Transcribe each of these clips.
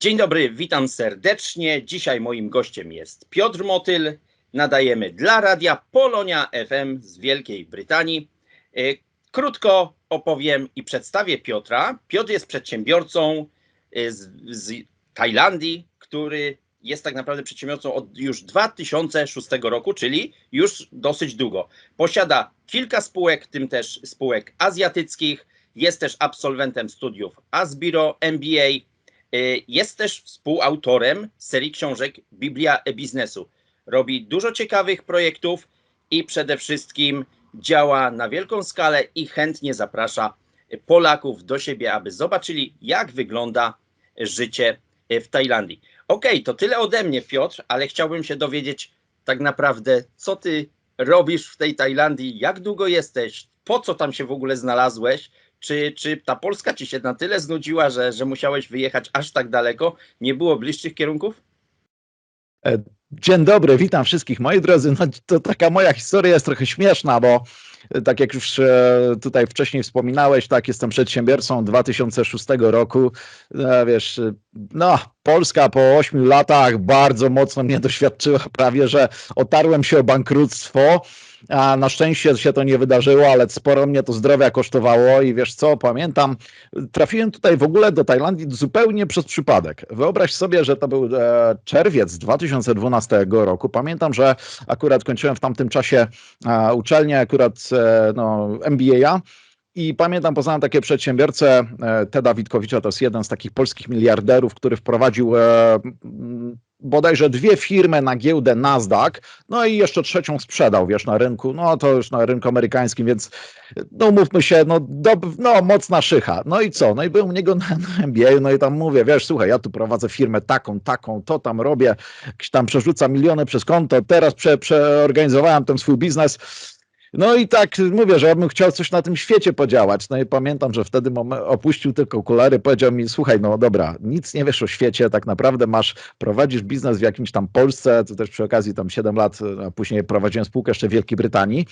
Dzień dobry, witam serdecznie. Dzisiaj moim gościem jest Piotr Motyl. Nadajemy dla radia Polonia FM z Wielkiej Brytanii. E, Krótko opowiem i przedstawię Piotra. Piotr jest przedsiębiorcą e, z, z Tajlandii, który jest tak naprawdę przedsiębiorcą od już 2006 roku, czyli już dosyć długo. Posiada kilka spółek, tym też spółek azjatyckich. Jest też absolwentem studiów Asbiro MBA. Y, Jest też współautorem serii książek Biblia e-biznesu. Robi dużo ciekawych projektów i przede wszystkim działa na wielką skalę i chętnie zaprasza Polaków do siebie, aby zobaczyli, jak wygląda życie w Tajlandii. Okej, to tyle ode mnie, Piotr, ale chciałbym się dowiedzieć tak naprawdę, co ty robisz w tej Tajlandii, jak długo jesteś, po co tam się w ogóle znalazłeś, czy, czy ta Polska ci się na tyle znudziła, że, że musiałeś wyjechać aż tak daleko? Nie było bliższych kierunków? Dzień dobry, witam wszystkich moi drodzy. No, to taka moja historia jest trochę śmieszna, bo e, tak jak już e, tutaj wcześniej wspominałeś, tak, jestem przedsiębiorcą 2006 roku. E, Wiesz, no, Polska po 8 latach bardzo mocno mnie doświadczyła, prawie że otarłem się o bankructwo. A na szczęście się to nie wydarzyło, ale sporo mnie to zdrowia kosztowało i wiesz co, pamiętam, trafiłem tutaj w ogóle do Tajlandii zupełnie przez przypadek. Wyobraź sobie, że to był e, czerwiec 2012 roku. Pamiętam, że akurat kończyłem w tamtym czasie e, uczelnię, akurat e, no, MBA. I pamiętam, poznałem takie przedsiębiorcę, e, Teda Witkowicza, to jest jeden z takich polskich miliarderów, który wprowadził e, bodajże dwie firmy na giełdę Nasdaq, no i jeszcze trzecią sprzedał, wiesz, na rynku, no to już na rynku amerykańskim, więc no mówmy się, no, dob, no mocna szycha. No i co? No i byłem u niego na, MBA, no i tam mówię, wiesz, słuchaj, ja tu prowadzę firmę taką, taką, to tam robię, tam przerzucam miliony przez konto, teraz prze, przeorganizowałem ten swój biznes, no i tak mówię, że ja bym chciał coś na tym świecie podziałać. No i pamiętam, że wtedy opuścił tylko okulary, powiedział mi, słuchaj, no dobra, nic nie wiesz o świecie, tak naprawdę masz, prowadzisz biznes w jakimś tam Polsce, to też przy okazji tam 7 lat, a później prowadziłem spółkę jeszcze w Wielkiej Brytanii,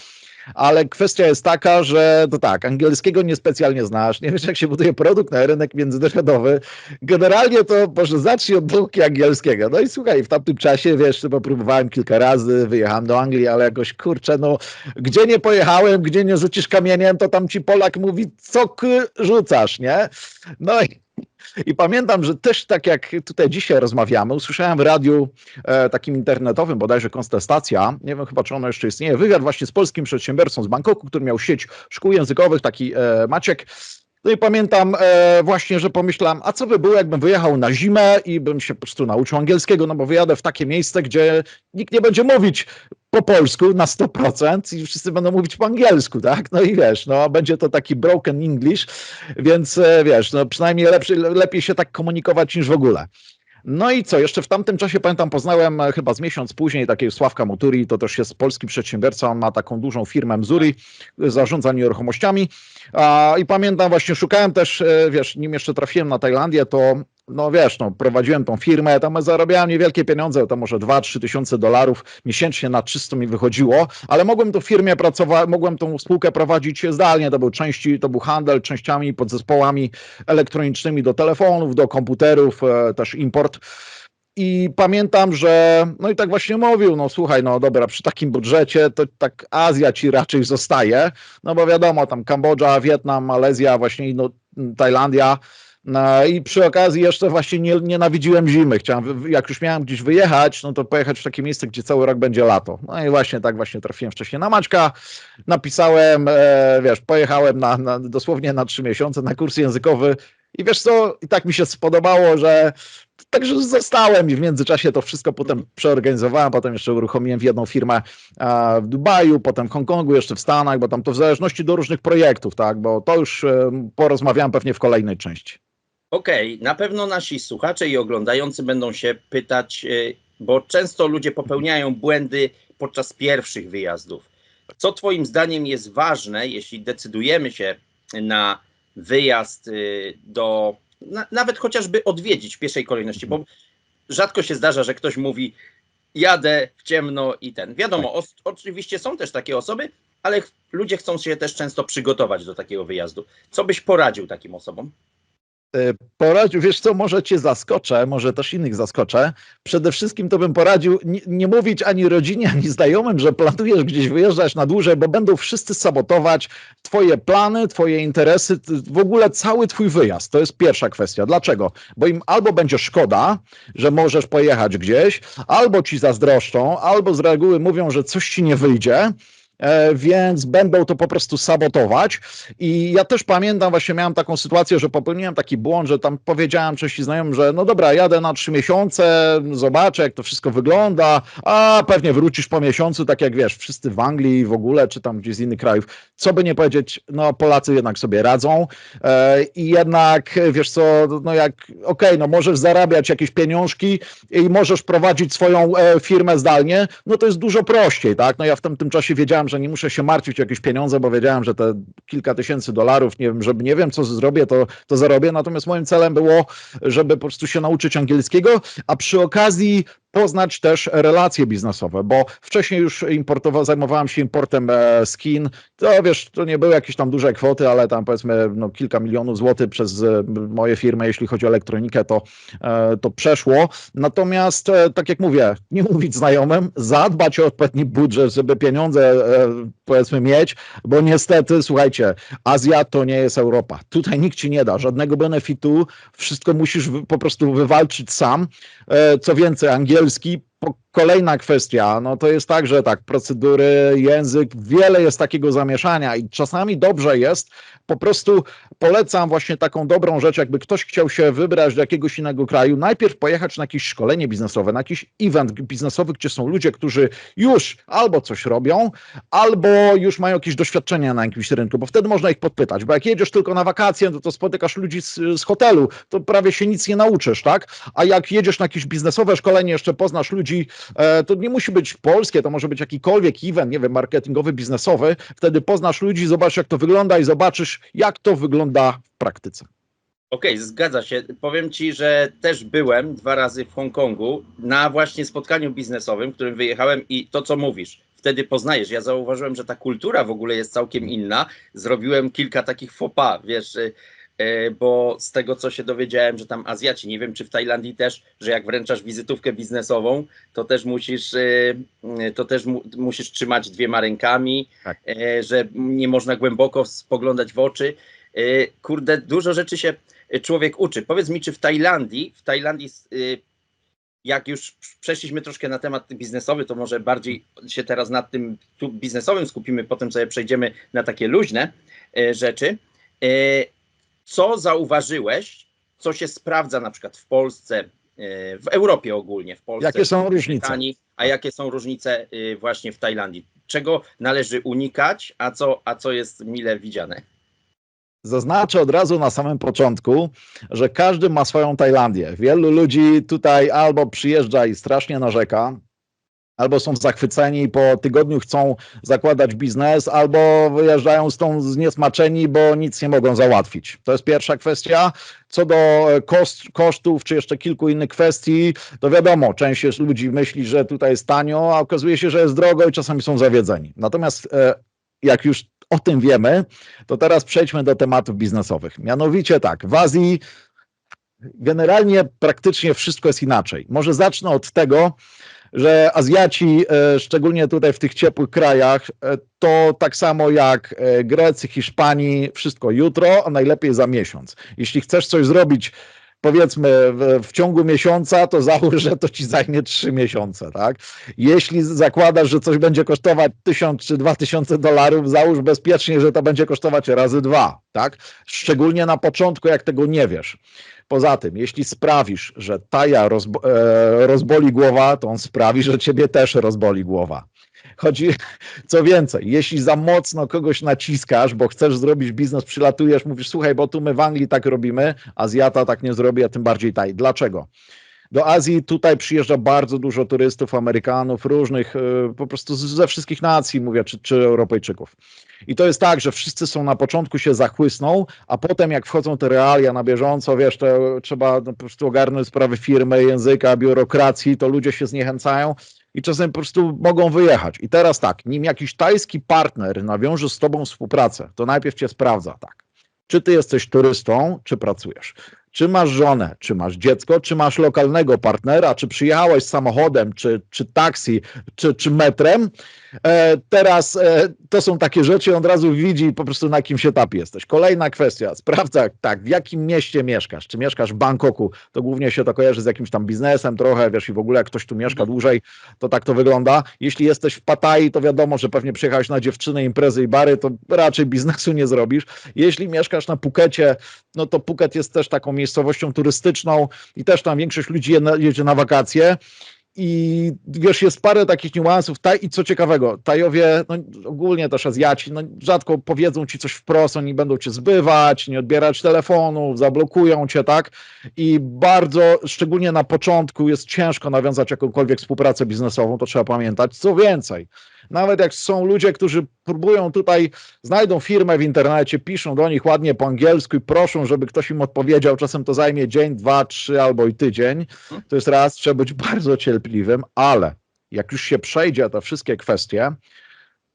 ale kwestia jest taka, że to tak, angielskiego niespecjalnie znasz, nie wiesz jak się buduje produkt na rynek międzynarodowy. Generalnie to może zacznij od nauki angielskiego. No i słuchaj, w tamtym czasie, wiesz, chyba próbowałem kilka razy, wyjechałem do Anglii, ale jakoś kurczę, no gdzie nie pojechałem, gdzie nie rzucisz kamieniem, to tam ci Polak mówi, co rzucasz, nie? No i i pamiętam, że też tak jak tutaj dzisiaj rozmawiamy, usłyszałem w radiu e, takim internetowym, bodajże Konstestacja, nie wiem chyba czy ono jeszcze istnieje, wywiad właśnie z polskim przedsiębiorcą z Bangkoku, który miał sieć szkół językowych, taki e, Maciek. No i pamiętam e, właśnie, że pomyślałem, a co by było, jakbym wyjechał na zimę i bym się po prostu nauczył angielskiego, no bo wyjadę w takie miejsce, gdzie nikt nie będzie mówić po polsku na 100% i wszyscy będą mówić po angielsku, tak? No i wiesz, no będzie to taki broken English, więc e, wiesz, no przynajmniej lepszy, lepiej się tak komunikować niż w ogóle. No i co, jeszcze w tamtym czasie pamiętam, poznałem e, chyba z miesiąc później takiego Sławka Muturi, to też jest polski przedsiębiorca, on ma taką dużą firmę Mzuri, zarządza nieruchomościami i pamiętam właśnie, szukałem też, e, wiesz, nim jeszcze trafiłem na Tajlandię, to no wiesz, no, prowadziłem tą firmę, tam zarabiałem niewielkie pieniądze, to może 2-3 tysiące dolarów miesięcznie na czysto mi wychodziło, ale mogłem tu w firmie pracować, mogłem tą spółkę prowadzić zdalnie, to był części, to był handel częściami, podzespołami elektronicznymi do telefonów, do komputerów, e, też import. I pamiętam, że no i tak właśnie mówił, no słuchaj, no dobra, przy takim budżecie to tak Azja ci raczej zostaje, no bo wiadomo, tam Kambodża, Wietnam, Malezja, właśnie no, Tajlandia, i przy okazji jeszcze właśnie nie, nienawidziłem zimy. Chciałem, jak już miałem gdzieś wyjechać, no to pojechać w takie miejsce, gdzie cały rok będzie lato. No i właśnie tak właśnie trafiłem wcześniej na Maćka, napisałem, e, wiesz, pojechałem na, na, dosłownie na trzy miesiące na kurs językowy i wiesz co, i tak mi się spodobało, że także zostałem i w międzyczasie to wszystko potem przeorganizowałem, potem jeszcze uruchomiłem w jedną firmę w Dubaju, potem w Hongkongu, jeszcze w Stanach, bo tam to w zależności do różnych projektów, tak, bo to już e, porozmawiałem pewnie w kolejnej części. Okej, na pewno nasi słuchacze i oglądający będą się pytać, y, bo często ludzie popełniają błędy podczas pierwszych wyjazdów. Co Twoim zdaniem jest ważne, jeśli decydujemy się na wyjazd y, do, na, nawet chociażby odwiedzić w pierwszej kolejności, bo rzadko się zdarza, że ktoś mówi, jadę w ciemno i ten. Wiadomo, os, oczywiście są też takie osoby, ale ludzie chcą się też często przygotować do takiego wyjazdu. Co byś poradził takim osobom? Y, Poradził, wiesz co, może cię zaskoczę, może też innych zaskoczę. Przede wszystkim to bym poradził nie, nie mówić ani rodzinie, ani znajomym, że planujesz gdzieś wyjeżdżać na dłużej, bo będą wszyscy sabotować twoje plany, twoje interesy, w ogóle cały twój wyjazd. To jest pierwsza kwestia. Dlaczego? Bo im albo będzie szkoda, że możesz pojechać gdzieś, albo ci zazdroszczą, albo z reguły mówią, że coś ci nie wyjdzie, e, więc będą to po prostu sabotować. I ja też pamiętam, właśnie miałem taką sytuację, że popełniłem taki błąd, że tam powiedziałem części znajomym, że no dobra, jadę na trzy miesiące, zobaczę jak to wszystko wygląda, a pewnie wrócisz po miesiącu, tak jak wiesz, wszyscy w Anglii w ogóle, czy tam gdzieś z innych krajów. Co by nie powiedzieć, no Polacy jednak sobie radzą e, i jednak, wiesz co, no jak, okej, no możesz zarabiać jakieś pieniążki i możesz prowadzić swoją e, firmę zdalnie, no to jest dużo prościej, tak? No ja w tym czasie wiedziałem, że nie muszę się martwić o jakieś pieniądze, bo wiedziałem, że te kilka tysięcy dolarów, nie wiem, żeby nie wiem, co zrobię, to, to zarobię. Natomiast moim celem było, żeby po prostu się nauczyć angielskiego, a przy okazji poznać też relacje biznesowe, bo wcześniej już importowa- zajmowałem się importem e, Chin. To wiesz, to nie były jakieś tam duże kwoty, ale tam powiedzmy no, kilka milionów złotych przez e, moje firmy, jeśli chodzi o elektronikę, to, e, to przeszło. Natomiast, tak jak mówię, nie mówić znajomym, zadbać o odpowiedni budżet, żeby pieniądze powiedzmy mieć, bo niestety, słuchajcie, Azja to nie jest Europa. Tutaj nikt ci nie da żadnego benefitu, wszystko musisz po prostu wywalczyć sam. E, Co więcej, angielski, kolejna kwestia, no to jest tak, że tak, procedury, język, wiele jest takiego zamieszania i czasami dobrze jest, po prostu polecam właśnie taką dobrą rzecz, jakby ktoś chciał się wybrać do jakiegoś innego kraju, najpierw pojechać na jakieś szkolenie biznesowe, na jakiś event biznesowy, gdzie są ludzie, którzy już albo coś robią, albo już mają jakieś doświadczenia na jakimś rynku, bo wtedy można ich podpytać, bo jak jedziesz tylko na wakacje, to, to spotykasz ludzi z, z hotelu, to prawie się nic nie nauczysz, tak? A jak jedziesz na jakieś biznesowe szkolenie, jeszcze poznasz ludzi, e, to nie musi być polskie, to może być jakikolwiek event, nie wiem, marketingowy, biznesowy, wtedy poznasz ludzi, zobaczysz jak to wygląda i zobaczysz jak to wygląda w praktyce. Okej, zgadza się. Powiem Ci, że też byłem dwa razy w Hongkongu na właśnie spotkaniu biznesowym, którym wyjechałem i to, co mówisz, wtedy poznajesz. Ja zauważyłem, że ta kultura w ogóle jest całkiem inna. Zrobiłem kilka takich faux pas, wiesz, y, bo z tego, co się dowiedziałem, że tam Azjaci, nie wiem, czy w Tajlandii też, że jak wręczasz wizytówkę biznesową, to też musisz, y, to też mu, musisz trzymać dwiema rękami, Tak. y, że nie można głęboko spoglądać w oczy. Kurde, dużo rzeczy się człowiek uczy. Powiedz mi, czy w Tajlandii, w Tajlandii, jak już przeszliśmy troszkę na temat biznesowy, to może bardziej się teraz nad tym biznesowym skupimy, potem sobie przejdziemy na takie luźne rzeczy. Co zauważyłeś, co się sprawdza na przykład w Polsce, y, w Europie ogólnie, w Polsce, Jakie są w różnice? Brytanii, a jakie są różnice y, właśnie w Tajlandii? Czego należy unikać, a co, a co jest mile widziane? Zaznaczę od razu na samym początku, że każdy ma swoją Tajlandię. Wielu ludzi tutaj albo przyjeżdża i strasznie narzeka, albo są zachwyceni i po tygodniu chcą zakładać biznes, albo wyjeżdżają stąd zniesmaczeni, bo nic nie mogą załatwić. To jest pierwsza kwestia. Co do e, koszt, kosztów, czy jeszcze kilku innych kwestii, to wiadomo, część ludzi myśli, że tutaj jest tanio, a okazuje się, że jest drogo i czasami są zawiedzeni. Natomiast e, jak już o tym wiemy, to teraz przejdźmy do tematów biznesowych. Mianowicie tak, w Azji generalnie praktycznie wszystko jest inaczej. Może zacznę od tego, że Azjaci, e, szczególnie tutaj w tych ciepłych krajach, e, to tak samo jak e, Grecy, Hiszpanii, wszystko jutro, a najlepiej za miesiąc. Jeśli chcesz coś zrobić, powiedzmy w, w ciągu miesiąca, to załóż, że to ci zajmie trzy miesiące, tak? Jeśli zakładasz, że coś będzie kosztować tysiąc czy dwa tysiące dolarów, załóż bezpiecznie, że to będzie kosztować razy dwa, tak? Szczególnie na początku, jak tego nie wiesz. Poza tym, jeśli sprawisz, że taja rozbo- e, rozboli głowa, to on sprawi, że ciebie też rozboli głowa. Chodzi, co więcej, jeśli za mocno kogoś naciskasz, bo chcesz zrobić biznes, przylatujesz, mówisz, słuchaj, bo tu my w Anglii tak robimy, Azjata tak nie zrobi, a tym bardziej taj. Dlaczego? Do Azji tutaj przyjeżdża bardzo dużo turystów, Amerykanów, różnych, e, po prostu ze wszystkich nacji, mówię, czy, czy Europejczyków. I to jest tak, że wszyscy są na początku się zachłysną, a potem jak wchodzą te realia na bieżąco, wiesz, to trzeba no, po prostu ogarnąć sprawy firmy, języka, biurokracji, to ludzie się zniechęcają i czasem po prostu mogą wyjechać. I teraz tak, nim jakiś tajski partner nawiąże z tobą współpracę, to najpierw cię sprawdza, tak. Czy ty jesteś turystą, czy pracujesz? czy masz żonę, czy masz dziecko, czy masz lokalnego partnera, czy przyjechałeś samochodem, czy, czy taksi, czy, czy metrem. E, teraz e, to są takie rzeczy, on od razu widzi po prostu na jakimś etapie jesteś. Kolejna kwestia, sprawdza tak, w jakim mieście mieszkasz. Czy mieszkasz w Bangkoku, to głównie się to kojarzy z jakimś tam biznesem trochę, wiesz, i w ogóle jak ktoś tu mieszka dłużej, to tak to wygląda. Jeśli jesteś w Pattaya, to wiadomo, że pewnie przyjechałeś na dziewczyny, imprezy i bary, to raczej biznesu nie zrobisz. Jeśli mieszkasz na Pukecie, no to Puket jest też taką miejscowością turystyczną i też tam większość ludzi je- jedzie na wakacje. I wiesz, jest parę takich niuansów. Taj, I co ciekawego, Tajowie, no, ogólnie też Azjaci, no, rzadko powiedzą ci coś wprost, oni będą cię zbywać, nie odbierać telefonów, zablokują cię, tak? I bardzo, szczególnie na początku, jest ciężko nawiązać jakąkolwiek współpracę biznesową, to trzeba pamiętać. Co więcej, nawet jak są ludzie, którzy próbują tutaj, znajdą firmę w internecie, piszą do nich ładnie po angielsku i proszą, żeby ktoś im odpowiedział, czasem to zajmie dzień, dwa, trzy albo i tydzień. To jest raz, trzeba być bardzo cierpliwym, ale jak już się przejdzie te wszystkie kwestie,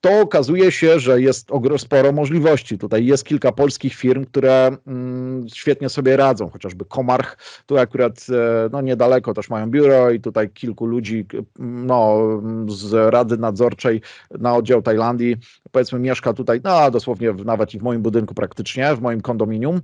to okazuje się, że jest sporo możliwości. Tutaj jest kilka polskich firm, które mm, świetnie sobie radzą, chociażby Komarch, tu akurat e, no, niedaleko też mają biuro i tutaj kilku ludzi no, z Rady Nadzorczej na oddział Tajlandii, powiedzmy mieszka tutaj, no dosłownie nawet i w moim budynku praktycznie, w moim kondominium.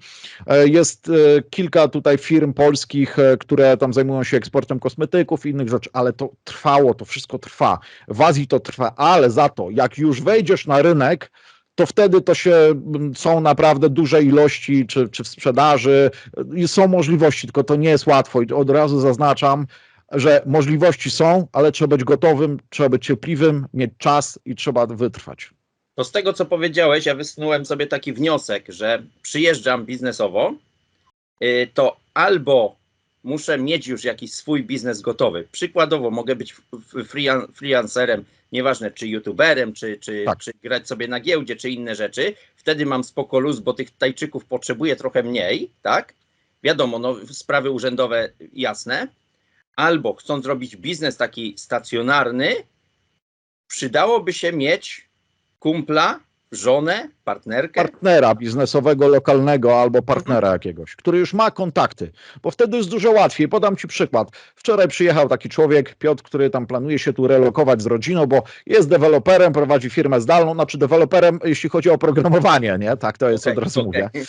E, Jest e, kilka tutaj firm polskich, które tam zajmują się eksportem kosmetyków i innych rzeczy, ale to trwało, to wszystko trwa. W Azji to trwa, ale za to, jak już wejdziesz na rynek, to wtedy to się m, są naprawdę duże ilości, czy, czy w sprzedaży, i są możliwości, tylko to nie jest łatwo. I od razu zaznaczam, że możliwości są, ale trzeba być gotowym, trzeba być cierpliwym, mieć czas i trzeba wytrwać. To z tego, co powiedziałeś, ja wysunąłem sobie taki wniosek, że przyjeżdżam biznesowo, y, to albo muszę mieć już jakiś swój biznes gotowy. Przykładowo mogę być freelancerem, nieważne czy youtuberem, czy, czy, Tak. czy grać sobie na giełdzie, czy inne rzeczy. Wtedy mam spoko luz, bo tych Tajczyków potrzebuję trochę mniej, tak? Wiadomo, no, sprawy urzędowe jasne. Albo chcąc robić biznes taki stacjonarny, przydałoby się mieć kumpla, żonę, partnerkę. partnera biznesowego, lokalnego albo partnera jakiegoś, który już ma kontakty, bo wtedy jest dużo łatwiej. Podam Ci przykład. Wczoraj przyjechał taki człowiek, Piotr, który tam planuje się tu relokować z rodziną, bo jest deweloperem, prowadzi firmę zdalną, znaczy deweloperem, jeśli chodzi o programowanie, nie? Tak, to jest Okej, od razu okej. mówię,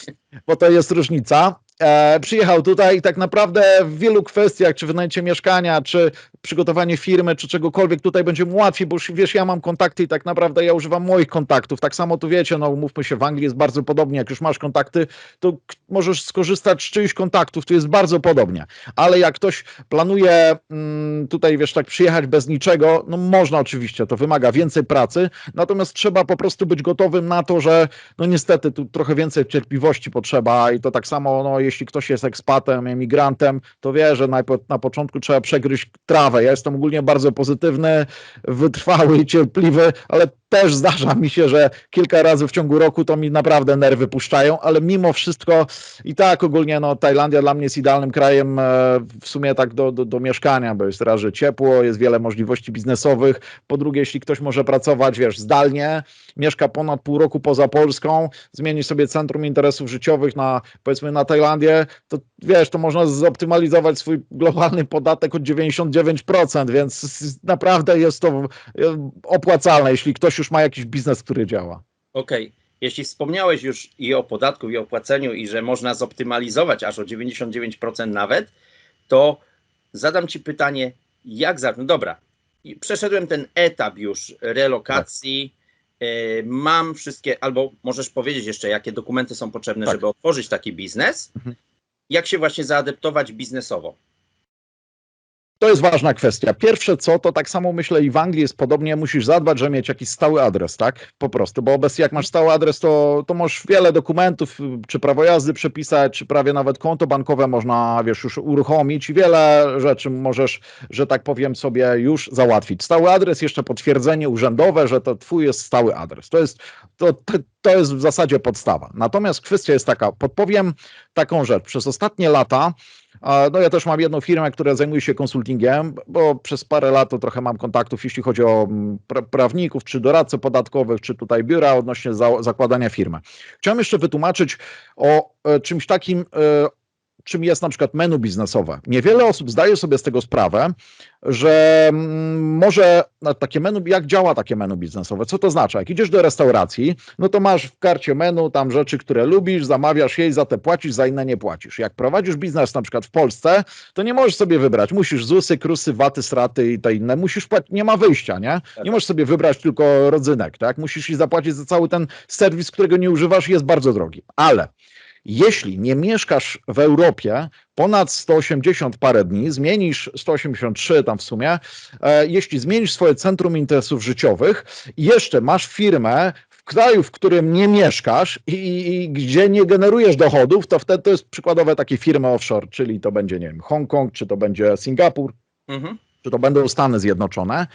bo to jest różnica. E, przyjechał tutaj i tak naprawdę w wielu kwestiach, czy wynajęcie mieszkania, czy przygotowanie firmy, czy czegokolwiek tutaj będzie mu łatwiej, bo już wiesz, ja mam kontakty i tak naprawdę ja używam moich kontaktów. Tak samo tu wiecie, no umówmy się, w Anglii jest bardzo podobnie. Jak już masz kontakty, to możesz skorzystać z czyichś kontaktów, tu jest bardzo podobnie. Ale jak ktoś planuje mm, tutaj, wiesz, tak przyjechać bez niczego, no można oczywiście, to wymaga więcej pracy, natomiast trzeba po prostu być gotowym na to, że no niestety tu trochę więcej cierpliwości potrzeba i to tak samo, no jeśli ktoś jest ekspatem, emigrantem, to wie, że na, na początku trzeba przegryźć trawę. Ja jestem ogólnie bardzo pozytywny, wytrwały i cierpliwy, ale też zdarza mi się, że kilka razy w ciągu roku to mi naprawdę nerwy puszczają, ale mimo wszystko i tak ogólnie no, Tajlandia dla mnie jest idealnym krajem e, w sumie tak do, do, do mieszkania, bo jest raz, że ciepło, jest wiele możliwości biznesowych. Po drugie, jeśli ktoś może pracować, wiesz, zdalnie, mieszka ponad pół roku poza Polską, zmieni sobie centrum interesów życiowych na powiedzmy na To wiesz, to można zoptymalizować swój globalny podatek o 99%, więc naprawdę jest to e, opłacalne, jeśli ktoś już ma jakiś biznes, który działa. Okej. Jeśli wspomniałeś już i o podatku, i o płaceniu, i że można zoptymalizować aż o 99% nawet, to zadam Ci pytanie, jak za. No dobra, przeszedłem ten etap już relokacji. E, Mam wszystkie, albo możesz powiedzieć jeszcze, jakie dokumenty są potrzebne, Tak. żeby otworzyć taki biznes. Mhm. Jak się właśnie zaadaptować biznesowo? To jest ważna kwestia. Pierwsze co, to tak samo myślę i w Anglii jest podobnie, musisz zadbać, żeby mieć jakiś stały adres, tak? Po prostu, bo obecnie jak masz stały adres, to, to możesz wiele dokumentów, czy prawo jazdy przepisać, czy prawie nawet konto bankowe można, wiesz, już uruchomić i wiele rzeczy możesz, że tak powiem, sobie już załatwić. Stały adres, jeszcze potwierdzenie urzędowe, że to twój jest stały adres. To jest, to, to, jest w zasadzie podstawa. Natomiast kwestia jest taka, podpowiem taką rzecz. Przez ostatnie lata No ja też mam jedną firmę, która zajmuje się konsultingiem, bo przez parę lat to trochę mam kontaktów, jeśli chodzi o mm, pra prawników, czy doradców podatkowych, czy tutaj biura odnośnie za zakładania firmy. Chciałem jeszcze wytłumaczyć o e, czymś takim, e, czym jest na przykład menu biznesowe. Niewiele osób zdaje sobie z tego sprawę, że mm, może takie menu, jak działa takie menu biznesowe? Co to znaczy? Jak idziesz do restauracji, no to masz w karcie menu tam rzeczy, które lubisz, zamawiasz jej, za te płacisz, za inne nie płacisz. Jak prowadzisz biznes na przykład w Polsce, to nie możesz sobie wybrać. Musisz ZUSy, krusy, waty, straty i te inne. Musisz płacić, nie ma wyjścia, nie? Nie możesz sobie wybrać tylko rodzynek, tak? Musisz i zapłacić za cały ten serwis, którego nie używasz i jest bardzo drogi. Ale jeśli nie mieszkasz w Europie ponad 180 parę dni, zmienisz 183 tam w sumie, e, jeśli zmienisz swoje centrum interesów życiowych i jeszcze masz firmę w kraju, w którym nie mieszkasz i, i, i gdzie nie generujesz dochodów, to wtedy to jest przykładowe takie firmy offshore, czyli to będzie, nie wiem, Hongkong, czy to będzie Singapur, Mhm. czy to będą Stany Zjednoczone.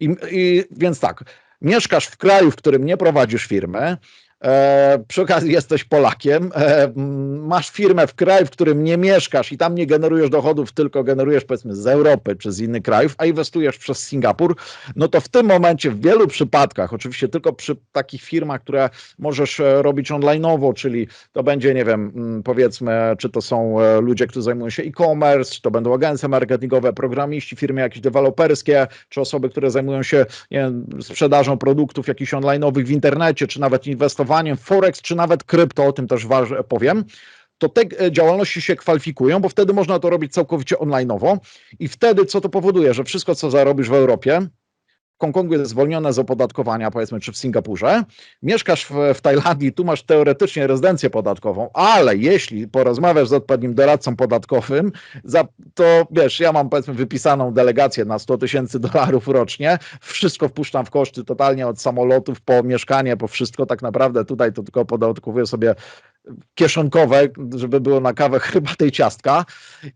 I, i więc tak, mieszkasz w kraju, w którym nie prowadzisz firmy. E, przy okazji jesteś Polakiem, e, masz firmę w kraju, w którym nie mieszkasz i tam nie generujesz dochodów, tylko generujesz powiedzmy z Europy czy z innych krajów, a inwestujesz przez Singapur, no to w tym momencie w wielu przypadkach, oczywiście tylko przy takich firmach, które możesz e, robić online'owo, czyli to będzie, nie wiem, mm, powiedzmy, czy to są e, ludzie, którzy zajmują się e-commerce, czy to będą agencje marketingowe, programiści, firmy jakieś deweloperskie, czy osoby, które zajmują się nie sprzedażą produktów jakichś online'owych w internecie, czy nawet inwestowaniem w Forex, czy nawet krypto, o tym też powiem to te e, działalności się kwalifikują, bo wtedy można to robić całkowicie online'owo i wtedy co to powoduje, że wszystko co zarobisz w Europie, Hongkongu jest zwolnione z opodatkowania, powiedzmy, czy w Singapurze, mieszkasz w, w Tajlandii, tu masz teoretycznie rezydencję podatkową, ale jeśli porozmawiasz z odpowiednim doradcą podatkowym, za, to wiesz, ja mam powiedzmy wypisaną delegację na 100 tysięcy dolarów rocznie, wszystko wpuszczam w koszty totalnie od samolotów po mieszkanie, po wszystko tak naprawdę tutaj to tylko podatkowuję sobie kieszonkowe, żeby było na kawę, herbatę i ciastka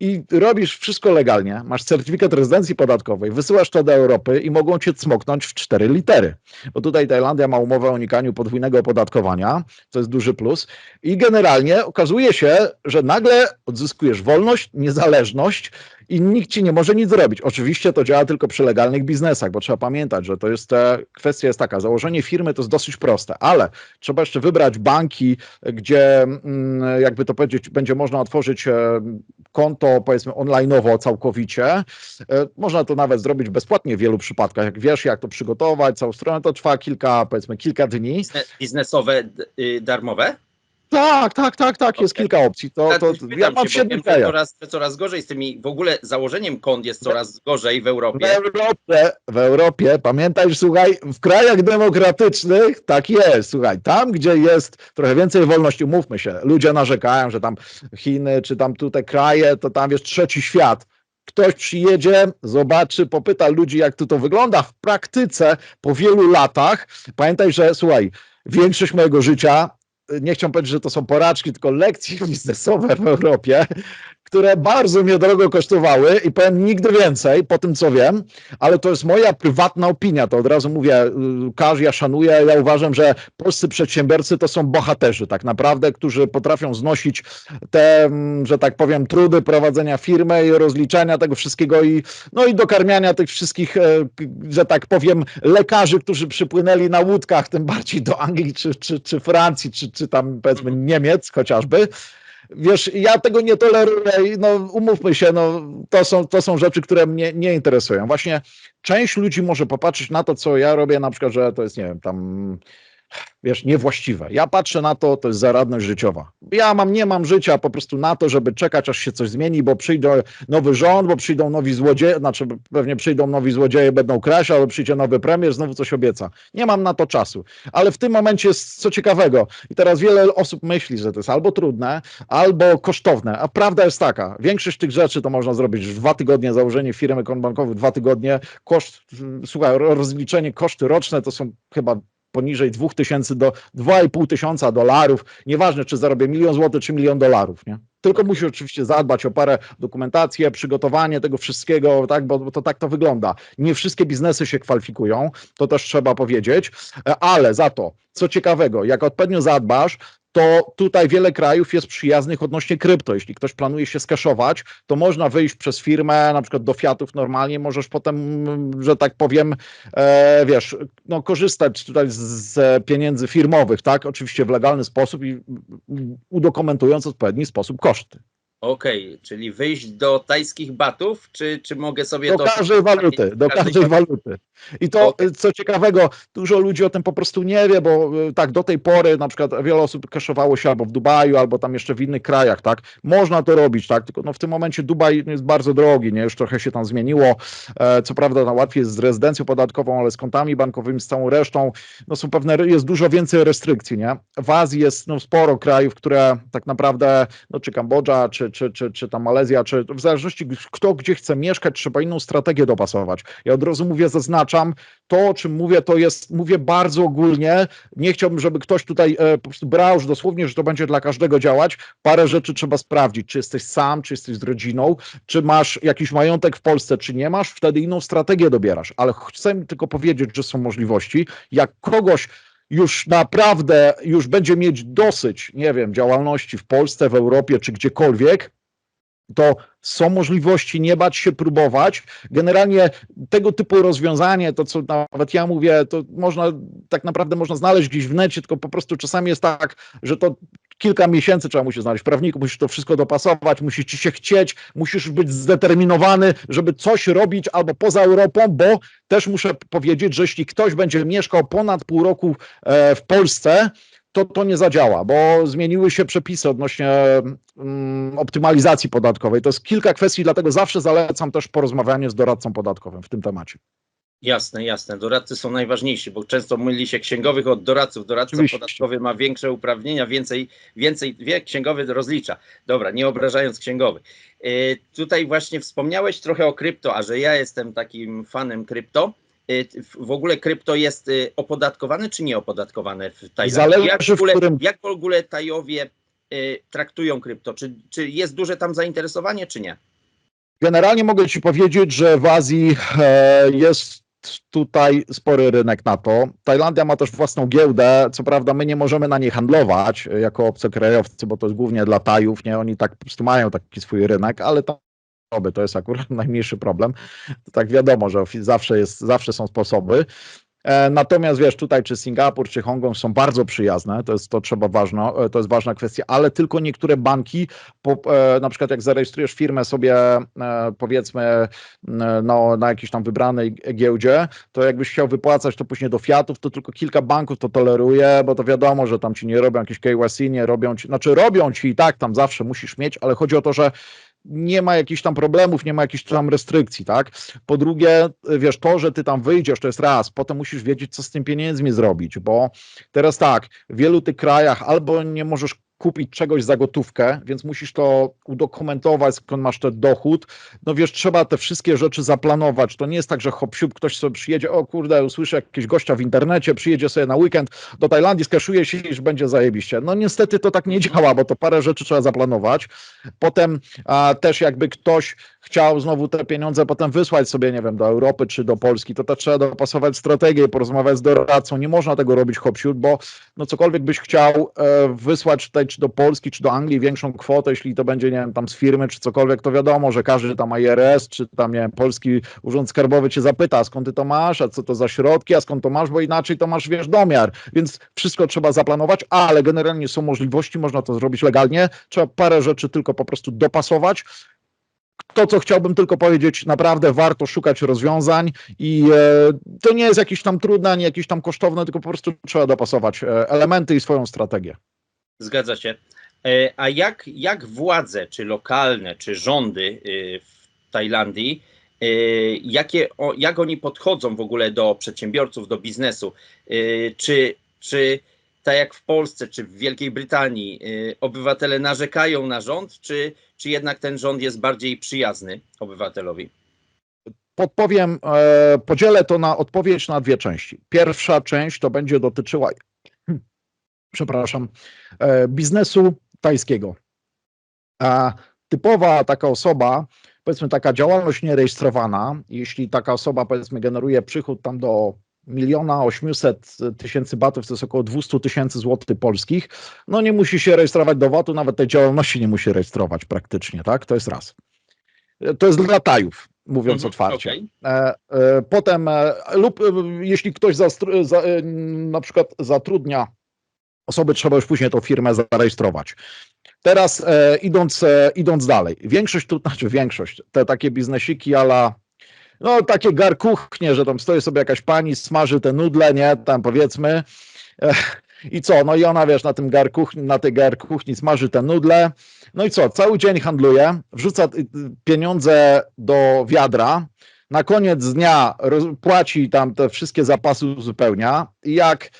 i robisz wszystko legalnie, masz certyfikat rezydencji podatkowej, wysyłasz to do Europy i mogą cię cmoknąć w cztery litery. Bo tutaj Tajlandia ma umowę o unikaniu podwójnego opodatkowania, to jest duży plus i generalnie okazuje się, że nagle odzyskujesz wolność, niezależność i nikt ci nie może nic zrobić. Oczywiście to działa tylko przy legalnych biznesach, bo trzeba pamiętać, że to jest e, kwestia jest taka, założenie firmy to jest dosyć proste, ale trzeba jeszcze wybrać banki, gdzie mm, jakby to powiedzieć, będzie można otworzyć e, konto powiedzmy online'owo całkowicie. E, Można to nawet zrobić bezpłatnie w wielu przypadkach. Jak wiesz, jak to przygotować, całą stronę, to trwa kilka, powiedzmy kilka dni. Bizne- Biznesowe, y, darmowe? Tak, tak, tak, tak, jest Okej. kilka opcji. To, Tak, to, ja mam się, siedmiu krajach. coraz, coraz gorzej z tymi, w ogóle założeniem kont jest coraz gorzej w Europie. W Europie, w Europie, pamiętaj, słuchaj, w krajach demokratycznych tak jest, słuchaj, tam gdzie jest trochę więcej wolności, umówmy się, ludzie narzekają, że tam Chiny, czy tam tutaj kraje, to tam jest trzeci świat. Ktoś przyjedzie, zobaczy, popyta ludzi, jak tu to wygląda w praktyce po wielu latach. Pamiętaj, że słuchaj, większość mojego życia, nie chciałem powiedzieć, że to są porażki, tylko lekcje biznesowe w Europie, które bardzo mnie drogo kosztowały i powiem nigdy więcej po tym, co wiem, ale to jest moja prywatna opinia, to od razu mówię, y, Każ, ja szanuję, ja uważam, że polscy przedsiębiorcy to są bohaterzy tak naprawdę, którzy potrafią znosić te, mm, że tak powiem, trudy prowadzenia firmy i rozliczania tego wszystkiego i, no i dokarmiania tych wszystkich, e, że tak powiem, lekarzy, którzy przypłynęli na łódkach, tym bardziej do Anglii, czy, czy, czy Francji, czy, czy tam powiedzmy Niemiec chociażby, Wiesz, ja tego nie toleruję no umówmy się, no to są, to są rzeczy, które mnie nie interesują. Właśnie część ludzi może popatrzeć na to, co ja robię, na przykład, że to jest, nie wiem, tam wiesz, niewłaściwe. Ja patrzę na to, to jest zaradność życiowa. Ja mam, nie mam życia po prostu na to, żeby czekać, aż się coś zmieni, bo przyjdzie nowy rząd, bo przyjdą nowi złodzieje, znaczy pewnie przyjdą nowi złodzieje, będą kraść, ale przyjdzie nowy premier, znowu coś obieca. Nie mam na to czasu. Ale w tym momencie jest co ciekawego. I teraz wiele osób myśli, że to jest albo trudne, albo kosztowne. A prawda jest taka, większość tych rzeczy to można zrobić w dwa tygodnie, założenie firmy kont bankowych, dwa tygodnie, koszt, słuchaj, rozliczenie, koszty roczne to są chyba poniżej 2000 do 2,5 tysiąca dolarów, nieważne czy zarobię milion złotych, czy milion dolarów, nie? Tylko musisz oczywiście zadbać o parę dokumentację, przygotowanie tego wszystkiego, tak, bo, bo to tak to wygląda. Nie wszystkie biznesy się kwalifikują, to też trzeba powiedzieć, e, ale za to, co ciekawego, jak odpowiednio zadbasz, to tutaj wiele krajów jest przyjaznych odnośnie krypto. Jeśli ktoś planuje się skaszować, to można wyjść przez firmę, na przykład do Fiatów normalnie, możesz potem, że tak powiem, e, wiesz, no, korzystać tutaj z, z pieniędzy firmowych, tak? Oczywiście w legalny sposób i udokumentując w odpowiedni sposób koszty. Okej, czyli wyjść do tajskich batów, czy, czy mogę sobie Do to... każdej waluty, do każdej waluty. I to, Okej. co ciekawego, dużo ludzi o tym po prostu nie wie, bo y, tak, do tej pory na przykład wiele osób kaszowało się albo w Dubaju, albo tam jeszcze w innych krajach, tak? Można to robić, tak? Tylko no, w tym momencie Dubaj jest bardzo drogi, nie? Już trochę się tam zmieniło. E, co prawda no, łatwiej jest z rezydencją podatkową, ale z kontami bankowymi, z całą resztą, no są pewne, jest dużo więcej restrykcji, nie? W Azji jest no, sporo krajów, które tak naprawdę, no czy Kambodża, czy, czy, czy, czy tam Malezja, czy w zależności kto gdzie chce mieszkać, trzeba inną strategię dopasować. Ja od razu mówię, zaznaczam, to o czym mówię, to jest, mówię bardzo ogólnie, nie chciałbym, żeby ktoś tutaj e, po prostu brał już dosłownie, że to będzie dla każdego działać. Parę rzeczy trzeba sprawdzić, czy jesteś sam, czy jesteś z rodziną, czy masz jakiś majątek w Polsce, czy nie masz, wtedy inną strategię dobierasz. Ale chcę tylko powiedzieć, że są możliwości. Jak kogoś już naprawdę już będzie mieć dosyć, nie wiem, działalności w Polsce, w Europie czy gdziekolwiek, to są możliwości nie bać się próbować. Generalnie tego typu rozwiązanie, to co nawet ja mówię, to można tak naprawdę można znaleźć gdzieś w necie, tylko po prostu czasami jest tak, że to kilka miesięcy trzeba musi znaleźć prawników, musisz to wszystko dopasować, musi ci się chcieć, musisz być zdeterminowany, żeby coś robić albo poza Europą, bo też muszę powiedzieć, że jeśli ktoś będzie mieszkał ponad pół roku e, w Polsce, to to nie zadziała, bo zmieniły się przepisy odnośnie mm, optymalizacji podatkowej. To jest kilka kwestii, dlatego zawsze zalecam też porozmawianie z doradcą podatkowym w tym temacie. Jasne, jasne. Doradcy są najważniejsi, bo często myli się księgowych od doradców. Doradca Oczywiście. podatkowy ma większe uprawnienia, więcej, więcej wie, księgowy rozlicza. Dobra, nie obrażając księgowy. Y, tutaj właśnie wspomniałeś trochę o krypto, a że ja jestem takim fanem krypto. y, W ogóle krypto jest y, opodatkowane czy nie opodatkowane w Tajlandii? Jak, w ogóle, którym- jak w ogóle Tajowie traktują krypto? Czy, czy jest duże tam zainteresowanie, czy nie? Generalnie mogę Ci powiedzieć, że w Azji e, jest tutaj spory rynek na to. Tajlandia ma też własną giełdę. Co prawda, my nie możemy na niej handlować jako obcokrajowcy, bo to jest głównie dla Tajów. Nie, oni tak po prostu mają taki swój rynek, ale tam to jest akurat najmniejszy problem. Tak wiadomo, że zawsze, jest, zawsze są sposoby. E, Natomiast wiesz, tutaj czy Singapur, czy Hongkong są bardzo przyjazne, to jest to trzeba ważne, e, to jest ważna kwestia, ale tylko niektóre banki, po, e, na przykład jak zarejestrujesz firmę sobie powiedzmy no, na jakiejś tam wybranej giełdzie, to jakbyś chciał wypłacać to później do fiatów, to tylko kilka banków to toleruje, bo to wiadomo, że tam ci nie robią jakieś KYC, nie robią ci, znaczy robią ci i tak tam zawsze musisz mieć, ale chodzi o to, że nie ma jakichś tam problemów, nie ma jakichś tam restrykcji, tak? Po drugie, wiesz, to, że ty tam wyjdziesz, to jest raz, potem musisz wiedzieć, co z tym pieniędzmi zrobić, bo teraz tak, w wielu tych krajach albo nie możesz kupić czegoś za gotówkę, więc musisz to udokumentować, skąd masz ten dochód. No wiesz, trzeba te wszystkie rzeczy zaplanować. To nie jest tak, że hop siup, ktoś sobie przyjedzie, o kurde, usłyszę jakiegoś gościa w internecie, przyjedzie sobie na weekend do Tajlandii, skaszuje się i będzie zajebiście. No niestety to tak nie działa, bo to parę rzeczy trzeba zaplanować. Potem a, też jakby ktoś chciał znowu te pieniądze potem wysłać sobie, nie wiem, do Europy czy do Polski, to też trzeba dopasować strategię, porozmawiać z doradcą. Nie można tego robić hop siup, bo no cokolwiek byś chciał e, wysłać czy do Polski, czy do Anglii większą kwotę, jeśli to będzie, nie wiem, tam z firmy, czy cokolwiek, to wiadomo, że każdy tam IRS, czy tam, nie wiem, Polski Urząd Skarbowy cię zapyta, skąd ty to masz, a co to za środki, a skąd to masz, bo inaczej to masz, wiesz, domiar, więc wszystko trzeba zaplanować, ale generalnie są możliwości, można to zrobić legalnie, trzeba parę rzeczy tylko po prostu dopasować, to, co chciałbym tylko powiedzieć, naprawdę warto szukać rozwiązań i e, to nie jest jakieś tam trudne, ani jakieś tam kosztowne, tylko po prostu trzeba dopasować e, elementy i swoją strategię. Zgadza się. E, A jak, jak władze, czy lokalne, czy rządy y, w Tajlandii, y, jakie, jak oni podchodzą w ogóle do przedsiębiorców, do biznesu? Czy, czy tak jak w Polsce, czy w Wielkiej Brytanii, obywatele narzekają na rząd, czy, czy jednak ten rząd jest bardziej przyjazny obywatelowi? Podpowiem, e, podzielę to na odpowiedź na dwie części. Pierwsza część to będzie dotyczyła, przepraszam, e, biznesu tajskiego. A typowa taka osoba, powiedzmy taka działalność nierejestrowana, jeśli taka osoba powiedzmy generuje przychód tam do miliona osiemset tysięcy batów, to jest około 200 tysięcy złotych polskich, no nie musi się rejestrować do VAT-u, nawet tej działalności nie musi rejestrować praktycznie, tak? To jest raz. To jest dla tajów, mówiąc Mhm, otwarcie. okej. E, e, Potem, lub jeśli ktoś za, na przykład zatrudnia osoby, trzeba już później tą firmę zarejestrować. Teraz e, idąc, e, idąc dalej, większość tu, znaczy większość, te takie biznesiki ala no takie garkuchnie, że tam stoi sobie jakaś pani, smaży te nudle, nie, tam powiedzmy. E, i co, no i ona wiesz, na tym garkuchni, na tej garkuchni smaży te nudle, no i co, cały dzień handluje, wrzuca y, pieniądze do wiadra, na koniec dnia płaci tam te wszystkie zapasy uzupełnia. I jak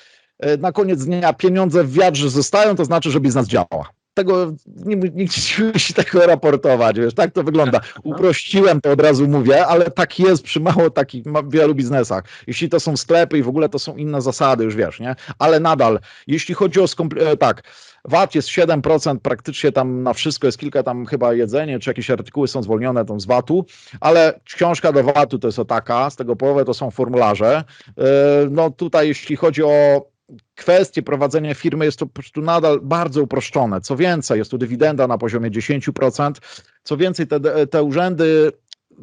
na koniec dnia pieniądze w wiadrze zostają, to znaczy, że biznes działa. Tego nie, nikt nie musi tego raportować, wiesz, tak to wygląda. Uprościłem to od razu mówię, ale tak jest przy mało takich wielu biznesach. Jeśli to są sklepy i w ogóle to są inne zasady, już wiesz, nie? Ale nadal, jeśli chodzi o e, tak, VAT jest 7%, praktycznie tam na wszystko jest kilka tam chyba jedzenie, czy jakieś artykuły są zwolnione tam z VAT-u, ale książka do VAT-u to jest o taka, z tego połowę to są formularze. E, No tutaj jeśli chodzi o kwestie prowadzenia firmy jest to po prostu nadal bardzo uproszczone. Co więcej, jest tu dywidenda na poziomie 10%. Co więcej, te, te urzędy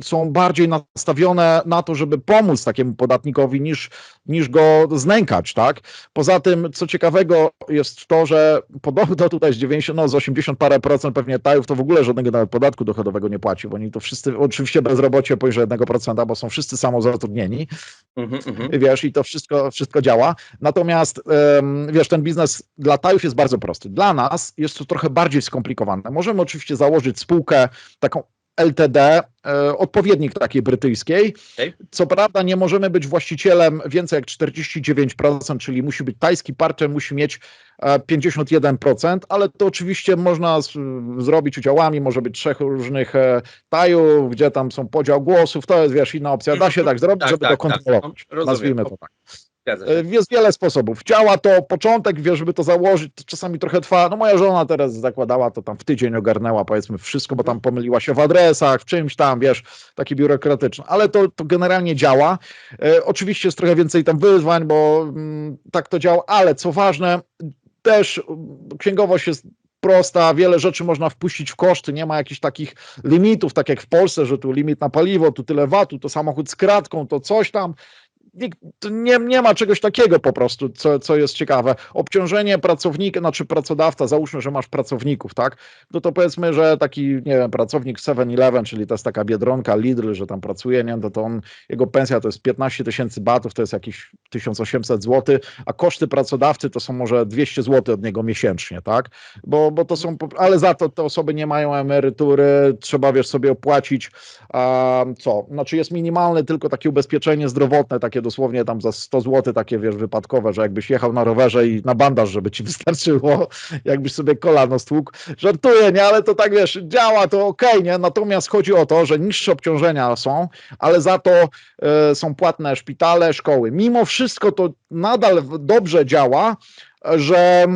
są bardziej nastawione na to, żeby pomóc takiemu podatnikowi niż, niż go znękać, tak? Poza tym, co ciekawego jest to, że podobno tutaj z 90, no z 80 parę procent pewnie tajów to w ogóle żadnego nawet podatku dochodowego nie płaci, bo oni to wszyscy, oczywiście bezrobocie poniżej 1%, bo są wszyscy samozatrudnieni, Mhm, mhm. wiesz, i to wszystko, wszystko działa. Natomiast, em, wiesz, ten biznes dla Tajów jest bardzo prosty. Dla nas jest to trochę bardziej skomplikowane. Możemy oczywiście założyć spółkę taką LTD, e, odpowiednik takiej brytyjskiej. Co prawda nie możemy być właścicielem więcej jak 49%, czyli musi być tajski partner, musi mieć e, 51%, ale to oczywiście można z, zrobić udziałami, może być trzech różnych e, tajów, gdzie tam są podział głosów, to jest, wiesz, inna opcja. Da się tak zrobić, Tak, żeby tak, to tak. kontrolować. Rozumiem. Nazwijmy to tak. E, Jest wiele sposobów. Działa to początek, wiesz, żeby to założyć, to czasami trochę trwa. No moja żona teraz zakładała to tam w tydzień ogarnęła powiedzmy wszystko, bo tam pomyliła się w adresach, w czymś tam, wiesz, takie biurokratyczne, ale to, to generalnie działa. E, oczywiście jest trochę więcej tam wyzwań, bo mm, tak to działa, ale co ważne, też mm, księgowość jest prosta, wiele rzeczy można wpuścić w koszty, nie ma jakichś takich limitów, tak jak w Polsce, że tu limit na paliwo, tu tyle watu, to samochód z kratką, to coś tam nie, nie ma czegoś takiego po prostu, co, co jest ciekawe. Obciążenie pracownika, znaczy pracodawca, załóżmy, że masz pracowników, tak? No to powiedzmy, że taki, nie wiem, pracownik 7-Eleven, czyli to jest taka biedronka Lidl, że tam pracuje, nie? No to on, jego pensja to jest 15 tysięcy batów, to jest jakieś 1800 zł, a koszty pracodawcy to są może 200 zł od niego miesięcznie, tak? Bo, bo to są, ale za to te osoby nie mają emerytury, trzeba, wiesz, sobie opłacić, a, co? Znaczy jest minimalne tylko takie ubezpieczenie zdrowotne, takie dosłownie tam za 100 zł, takie wiesz, wypadkowe, że jakbyś jechał na rowerze i na bandaż, żeby ci wystarczyło, jakbyś sobie kolano stłukł. Żartuję, nie? Ale to tak, wiesz, działa, to okej, nie? Natomiast chodzi o to, że niższe obciążenia są, ale za to e, są płatne szpitale, szkoły. Mimo wszystko to nadal dobrze działa, że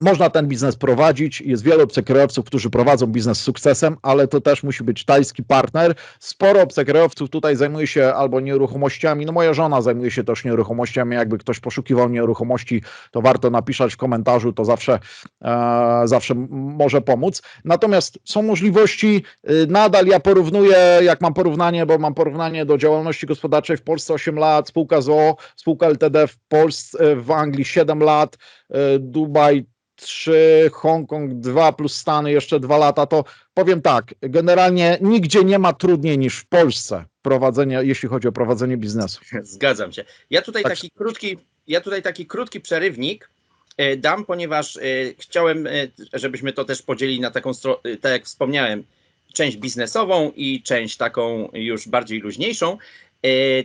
można ten biznes prowadzić. Jest wielu obcokrajowców, którzy prowadzą biznes z sukcesem, ale to też musi być tajski partner. Sporo obcokrajowców tutaj zajmuje się albo nieruchomościami. No moja żona zajmuje się też nieruchomościami. Jakby ktoś poszukiwał nieruchomości, to warto napisać w komentarzu, to zawsze, e, zawsze może pomóc. Natomiast są możliwości, y, nadal ja porównuję, jak mam porównanie, bo mam porównanie do działalności gospodarczej w Polsce 8 lat, spółka ZOO, spółka LTD w Polsce, w Anglii 7 lat, y, Dubaj 3, Hongkong 2 plus Stany jeszcze 2 lata, to powiem tak, generalnie nigdzie nie ma trudniej niż w Polsce prowadzenie, jeśli chodzi o prowadzenie biznesu. Zgadzam się. Ja tutaj Tak. taki krótki, ja tutaj taki krótki przerywnik e, dam, ponieważ e, chciałem, e, żebyśmy to też podzielili na taką, tak jak wspomniałem, część biznesową i część taką już bardziej luźniejszą.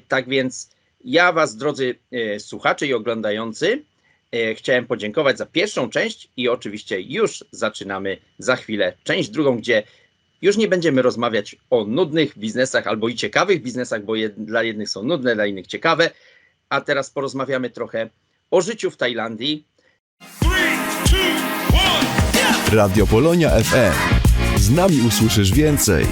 Tak więc ja Was, drodzy słuchacze i oglądający, chciałem podziękować za pierwszą część i oczywiście już zaczynamy za chwilę część drugą, gdzie już nie będziemy rozmawiać o nudnych biznesach albo i ciekawych biznesach, bo jed, dla jednych są nudne, dla innych ciekawe. A teraz porozmawiamy trochę o życiu w Tajlandii. Radio Polonia FM. Z nami usłyszysz więcej.